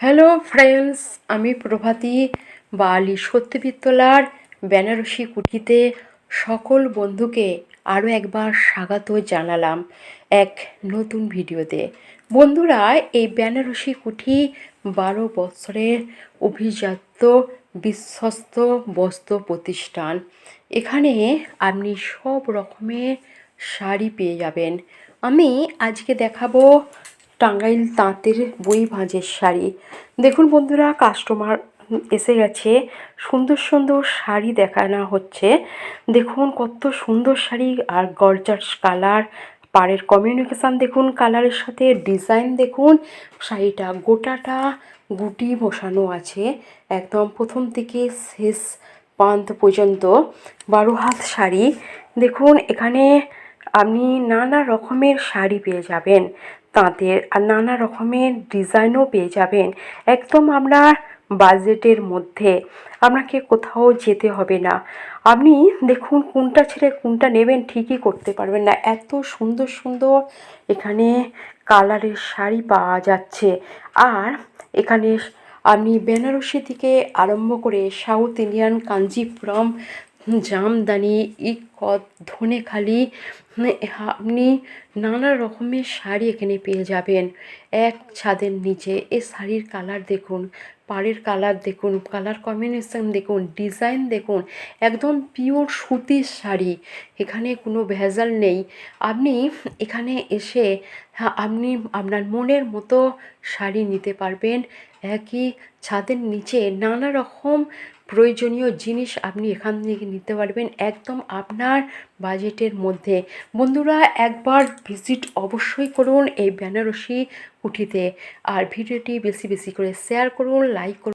Hello friends আমি প্রভাতী, বালি সত্যবিদ্যলার বেনারসি কুটিতে সকল বন্ধুকে আরও একবার স্বাগত জানালাম এক নতুন ভিডিওতে। বন্ধুরা, এই বেনারসি কুঠি বারো বছরের অভিজাত বিশ্বস্ত বস্ত্র প্রতিষ্ঠান। এখানে আপনি সব রকমের শাড়ি পেয়ে যাবেন। আমি আজকে দেখাবো টাঙ্গাইল তাঁতের বই ভাঁজের শাড়ি। দেখুন বন্ধুরা কাস্টমার এসে গেছে। সুন্দর সুন্দর শাড়ি দেখানো হচ্ছে। দেখুন কত সুন্দর শাড়ি আর গর্জাস কালার পাড়ের কমিউনিকেশান দেখুন কালারের সাথে ডিজাইন দেখুন। শাড়িটা গোটাটা গুটি বসানো আছে। একদম প্রথম থেকে শেষ প্রান্ত পর্যন্ত বারো হাত শাড়ি। দেখুন এখানে আপনি নানা রকমের শাড়ি পেয়ে যাবেন। তাঁতের আর নানা রকমের ডিজাইনও পেয়ে যাবেন। একদম আপনার বাজেটের মধ্যে। আপনাকে কোথাও যেতে হবে না। আপনি দেখুন কোনটা ছেড়ে কোনটা নেবেন ঠিকই করতে পারবেন না। এত সুন্দর সুন্দর এখানে কালারের শাড়ি পাওয়া যাচ্ছে। আর এখানে আপনি বেনারসি থেকে আরম্ভ করে সাউথ ইন্ডিয়ান, কাঞ্জিপুরম জামদানি, ইকত, ধনেখালি আপনি নানা রকমের শাড়ি এখানে পেয়ে যাবেন। এক ছাদের নিচে এ শাড়ির কালার দেখুন, পাড়ের কালার দেখুন, কালার কম্বিনেশন দেখুন, ডিজাইন দেখুন, একদম পিওর সুতির শাড়ি, এখানে কোনো ভেজাল নেই। আপনি এখানে এসে হ্যাঁ আপনি আপনার মনের মতো শাড়ি নিতে পারবেন। একই ছাদের নিচে নানা রকম প্রয়োজনীয় জিনিস আপনি এখান থেকে নিতে পারবেন একদম আপনার বাজেটের মধ্যে। বন্ধুরা, একবার ভিজিট অবশ্যই করুন এই বেনারসি কুঠিতে আর ভিডিওটি বেশি বেশি করে শেয়ার করুন লাইক করুন।